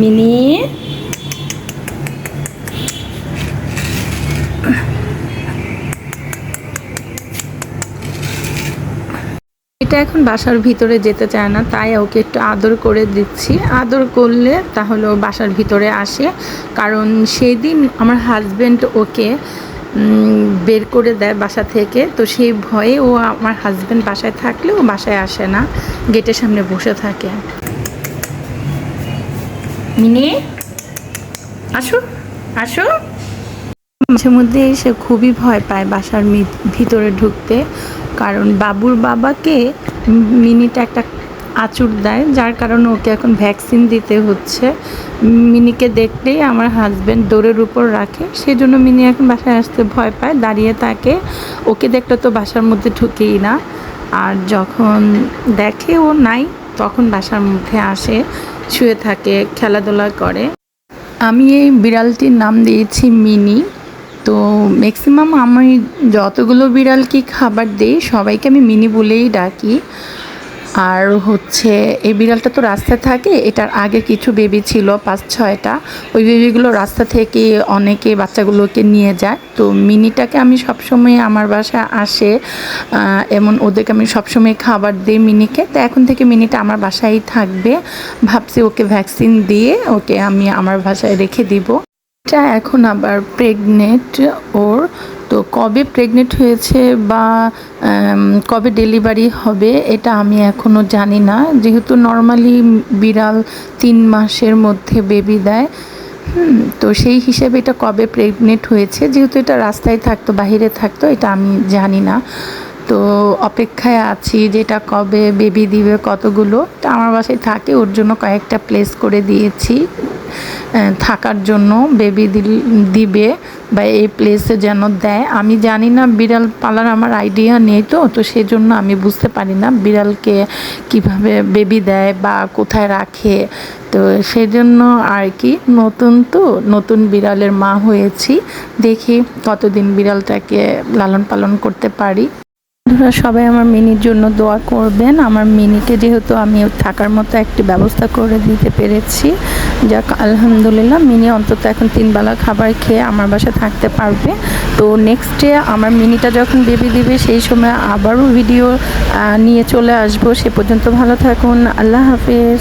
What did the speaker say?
Mini. এটা এখন বাসার ভিতরে যেতে চায় না, তাই ওকে একটু আদর করে দিচ্ছি। আদর করলে তাহলে ও বাসার ভিতরে আসে। কারণ সেই দিন আমার হাজব্যান্ড ওকে বের করে দেয় বাসা থেকে। তো সেই ভয়ে ও আমার হাজব্যান্ড বাসায় থাকলে ও বাসায় আসে না গেটের সামনে বসে থাকে। মিনি, আসো আসো। মাঝে মধ্যে এসে খুবই ভয় পায় বাসার ভিতরে ঢুকতে, কারণ বাবুর বাবাকে মিনিটা একটা আঁচড় দেয়, যার কারণে ওকে এখন ভ্যাকসিন দিতে হচ্ছে। মিনিকে দেখলেই আমার হাজব্যান্ড দৌড়ের উপর রাখে সেই জন্য মিনি এখন বাসায় আসতে ভয় পায়, দাঁড়িয়ে থাকে। ওকে দেখলে তো বাসার মধ্যে ঢুকেই না। আর যখন দেখে ও নাই তখন বাসার মধ্যে আসে, শুয়ে থাকে, খেলাধুলা করে। আমি এই বিড়ালটির নাম দিয়েছি মিনি। তো ম্যাক্সিমাম আমি যতগুলো বিড়ালকে খাবার দিই, সবাইকে আমি মিনি বলেই ডাকি। আর হচ্ছে এই বিড়ালটা তো রাস্তায় থাকে, এটার আগে কিছু বেবি ছিল, পাঁচ, ছয়টা। ওই বেবিগুলো রাস্তা থেকে অনেকে বাচ্চাগুলোকে নিয়ে যায়। তো মিনিটাকে আমি সবসময় আমার বাসায় আসে এমন ওদেরকে আমি সবসময় খাবার দিই মিনিকে। তো এখন থেকে মিনিটা আমার বাসায় থাকবে। ভাবছি ওকে ভ্যাকসিন দিয়ে ওকে আমি আমার বাসায় রেখে দিব। এটা এখন আবার প্রেগনেন্ট ওর তো কবে প্রেগনেন্ট হয়েছে বা কবে ডেলিভারি হবে এটা আমি এখনও জানি না। যেহেতু নর্মালি বিড়াল তিন মাসের মধ্যে বেবি দেয় তো সেই হিসেবে এটা কবে প্রেগনেন্ট হয়েছে, যেহেতু এটা রাস্তায় থাকতো বাইরে থাকতো, এটা আমি জানি না। তো অপেক্ষায় আছি যেটা কবে বেবি দিবে, কতগুলো তা আমার বাসায় থাকে, ওর জন্য কয়েকটা প্লেস করে দিয়েছি। থাকার জন্য বেবি দিবে বা এই প্লেসে যেন দেয়। আমি জানি না বিড়াল পালার আমার আইডিয়া নেই তো তো সেই জন্য আমি বুঝতে পারি না বিড়ালকে কীভাবে বেবি দেয় বা কোথায় রাখে। তো সেই জন্য আর কি, নতুন তো, নতুন বিড়ালের মা হয়েছি। দেখি কতদিন বিড়ালটাকে লালন পালন করতে পারি। বন্ধুরা, সবাই আমার মিনির জন্য দোয়া করবেন। আমার মিনিকে যেহেতু আমি থাকার মতো একটি ব্যবস্থা করে দিতে পেরেছি যাক, আলহামদুলিল্লাহ, মিনি অন্তত এখন তিন বেলা খাবার খেয়ে আমার বাসায় থাকতে পারবে। তো নেক্সট ডে আমার মিনিটা যখন বেবি দিবে, সেই সময় আবারও ভিডিও নিয়ে চলে আসব। সে পর্যন্ত ভালো থাকুন, আল্লাহ হাফেজ।